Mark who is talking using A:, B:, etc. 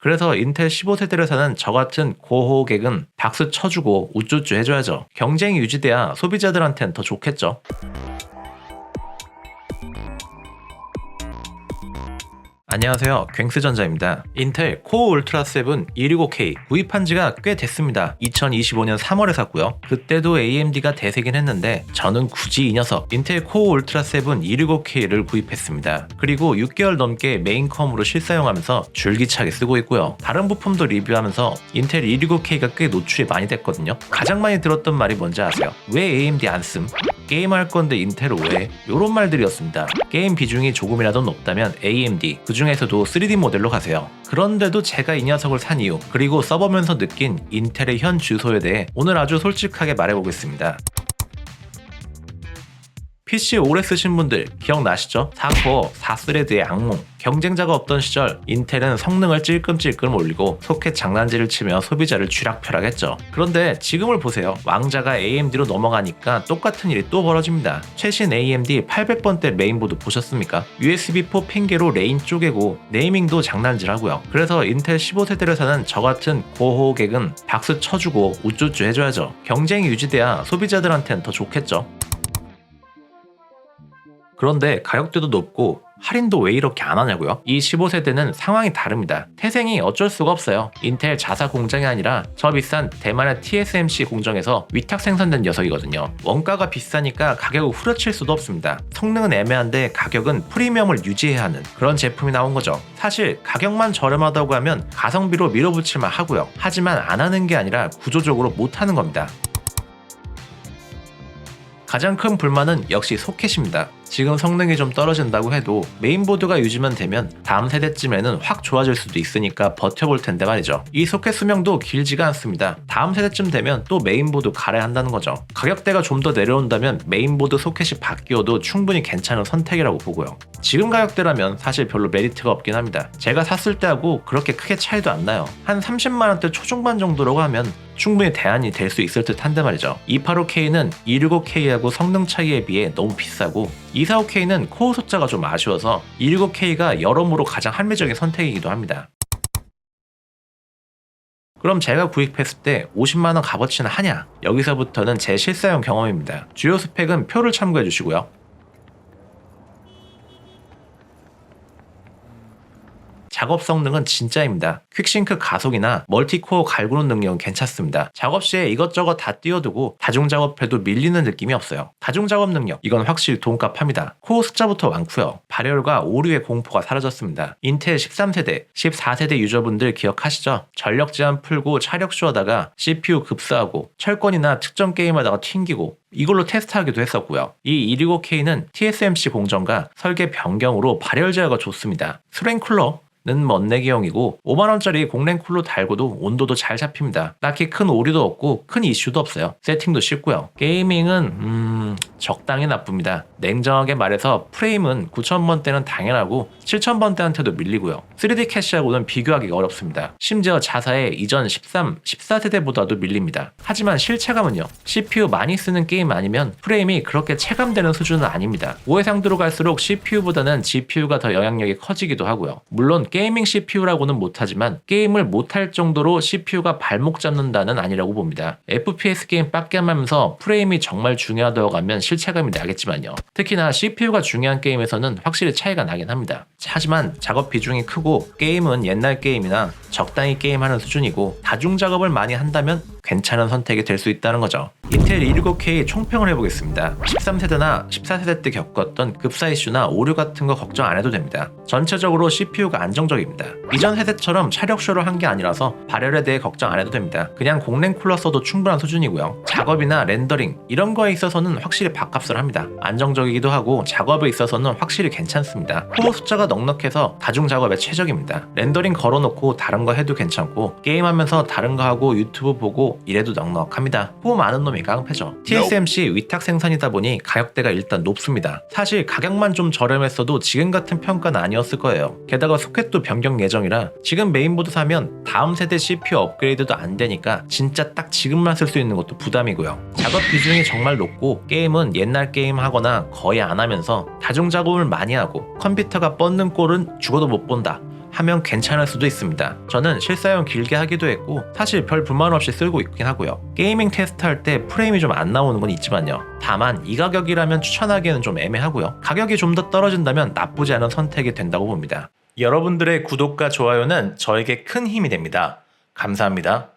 A: 그래서 인텔 15세대를 사는 저 같은 고호객은 박수 쳐주고 우쭈쭈 해줘야죠. 경쟁이 유지돼야 소비자들한텐 더 좋겠죠. 안녕하세요. 괭스전자입니다. 인텔 코어 울트라 7 265K 구입한 지가 꽤 됐습니다. 2025년 3월에 샀고요. 그때도 AMD가 대세긴 했는데 저는 굳이 이 녀석 인텔 코어 울트라 7 265K를 구입했습니다. 그리고 6개월 넘게 메인컴으로 실사용하면서 줄기차게 쓰고 있고요. 다른 부품도 리뷰하면서 인텔 265K가 꽤 노출이 많이 됐거든요. 가장 많이 들었던 말이 뭔지 아세요? 왜 AMD 안 씀? 게임할 건데 인텔을 왜? 요런 말들이었습니다. 게임 비중이 조금이라도 높다면 AMD, 그 중에서도 3D 모델로 가세요. 그런데도 제가 이 녀석을 산 이유, 그리고 써보면서 느낀 인텔의 현 주소에 대해 오늘 아주 솔직하게 말해보겠습니다. PC 오래 쓰신 분들 기억나시죠? 4코어, 4스레드의 악몽. 경쟁자가 없던 시절 인텔은 성능을 찔끔찔끔 올리고 소켓 장난질을 치며 소비자를 쥐락펴락했죠. 그런데 지금을 보세요. 왕자가 AMD로 넘어가니까 똑같은 일이 또 벌어집니다. 최신 AMD 800번대 메인보드 보셨습니까? USB4 핑계로 레인 쪼개고 네이밍도 장난질하고요. 그래서 인텔 15세대를 사는 저 같은 고호객은 박수 쳐주고 우쭈쭈 해줘야죠. 경쟁이 유지돼야 소비자들한텐 더 좋겠죠. 그런데 가격대도 높고 할인도 왜 이렇게 안 하냐고요? 이 15세대는 상황이 다릅니다. 태생이 어쩔 수가 없어요. 인텔 자사 공장이 아니라 저 비싼 대만의 TSMC 공정에서 위탁 생산된 녀석이거든요. 원가가 비싸니까 가격을 후려칠 수도 없습니다. 성능은 애매한데 가격은 프리미엄을 유지해야 하는 그런 제품이 나온 거죠. 사실 가격만 저렴하다고 하면 가성비로 밀어붙일만 하고요. 하지만 안 하는 게 아니라 구조적으로 못 하는 겁니다. 가장 큰 불만은 역시 소켓입니다. 지금 성능이 좀 떨어진다고 해도 메인보드가 유지만 되면 다음 세대쯤에는 확 좋아질 수도 있으니까 버텨볼 텐데 말이죠. 이 소켓 수명도 길지가 않습니다. 다음 세대쯤 되면 또 메인보드 갈아야 한다는 거죠. 가격대가 좀 더 내려온다면 메인보드 소켓이 바뀌어도 충분히 괜찮은 선택이라고 보고요. 지금 가격대라면 사실 별로 메리트가 없긴 합니다. 제가 샀을 때하고 그렇게 크게 차이도 안 나요. 한 30만원대 초중반 정도라고 하면 충분히 대안이 될 수 있을 듯 한데 말이죠. 285K는 265K하고 성능 차이에 비해 너무 비싸고 245K는 코어 숫자가 좀 아쉬워서 265K가 여러모로 가장 합리적인 선택이기도 합니다. 그럼 제가 구입했을 때 50만원 값어치는 하냐? 여기서부터는 제 실사용 경험입니다. 주요 스펙은 표를 참고해 주시고요. 작업 성능은 진짜입니다. 퀵싱크 가속이나 멀티코어 갈구는 능력은 괜찮습니다. 작업 시에 이것저것 다 띄워두고 다중 작업해도 밀리는 느낌이 없어요. 다중 작업 능력 이건 확실히 돈값 합니다. 코어 숫자부터 많고요. 발열과 오류의 공포가 사라졌습니다. 인텔 13세대, 14세대 유저분들 기억하시죠? 전력 제한 풀고 차력 쇼 하다가 CPU 급사하고 철권이나 특정 게임하다가 튕기고 이걸로 테스트하기도 했었고요. 이 265K는 TSMC 공정과 설계 변경으로 발열 제어가 좋습니다. 스랭 쿨러 는 멋내기형이고 5만원짜리 공랭 쿨로 달고도 온도도 잘 잡힙니다. 딱히 큰 오류도 없고 큰 이슈도 없어요. 세팅도 쉽고요. 게이밍은 음... 적당히 나쁩니다. 냉정하게 말해서 프레임은 9000번대는 당연하고 7000번대한테도 밀리고요. 3D 캐시하고는 비교하기가 어렵습니다. 심지어 자사의 이전 13, 14세대보다도 밀립니다. 하지만 실체감은요. CPU 많이 쓰는 게임 아니면 프레임이 그렇게 체감되는 수준은 아닙니다. 5회상도로 갈수록 CPU보다는 GPU가 더 영향력이 커지기도 하고요. 물론 게이밍 CPU라고는 못하지만 게임을 못할 정도로 CPU가 발목 잡는다는 아니라고 봅니다. FPS 게임 빡겜하면서 프레임이 정말 중요하다고 하면 실체감이 나겠지만요. 특히나 CPU가 중요한 게임에서는 확실히 차이가 나긴 합니다. 하지만 작업 비중이 크고 게임은 옛날 게임이나 적당히 게임하는 수준이고 다중 작업을 많이 한다면 괜찮은 선택이 될 수 있다는 거죠. 인텔 265K 총평을 해보겠습니다. 13세대나 14세대 때 겪었던 급사 이슈나 오류 같은 거 걱정 안 해도 됩니다. 전체적으로 CPU가 안정적입니다. 이전 세대처럼 차력쇼를 한 게 아니라서 발열에 대해 걱정 안 해도 됩니다. 그냥 공랭 쿨러 써도 충분한 수준이고요. 작업이나 렌더링 이런 거에 있어서는 확실히 밥값을 합니다. 안정적이기도 하고 작업에 있어서는 확실히 괜찮습니다. 코어 숫자가 넉넉해서 다중 작업에 최적입니다. 렌더링 걸어놓고 다른 거 해도 괜찮고 게임하면서 다른 거 하고 유튜브 보고 이래도 넉넉합니다. 코어 많은 놈이 깡패죠. TSMC 위탁 생산이다 보니 가격대가 일단 높습니다. 사실 가격만 좀 저렴했어도 지금 같은 평가는 아니었을 거예요. 게다가 소켓도 변경 예정이라 지금 메인보드 사면 다음 세대 CPU 업그레이드도 안 되니까 진짜 딱 지금만 쓸 수 있는 것도 부담이고요. 작업 비중이 정말 높고 게임은 옛날 게임 하거나 거의 안 하면서 다중 작업을 많이 하고 컴퓨터가 뻗는 꼴은 죽어도 못 본다. 하면 괜찮을 수도 있습니다. 저는 실사용 길게 하기도 했고 사실 별 불만 없이 쓰고 있긴 하고요. 게이밍 테스트 할 때 프레임이 좀 안 나오는 건 있지만요. 다만 이 가격이라면 추천하기에는 좀 애매하고요. 가격이 좀 더 떨어진다면 나쁘지 않은 선택이 된다고 봅니다. 여러분들의 구독과 좋아요는 저에게 큰 힘이 됩니다. 감사합니다.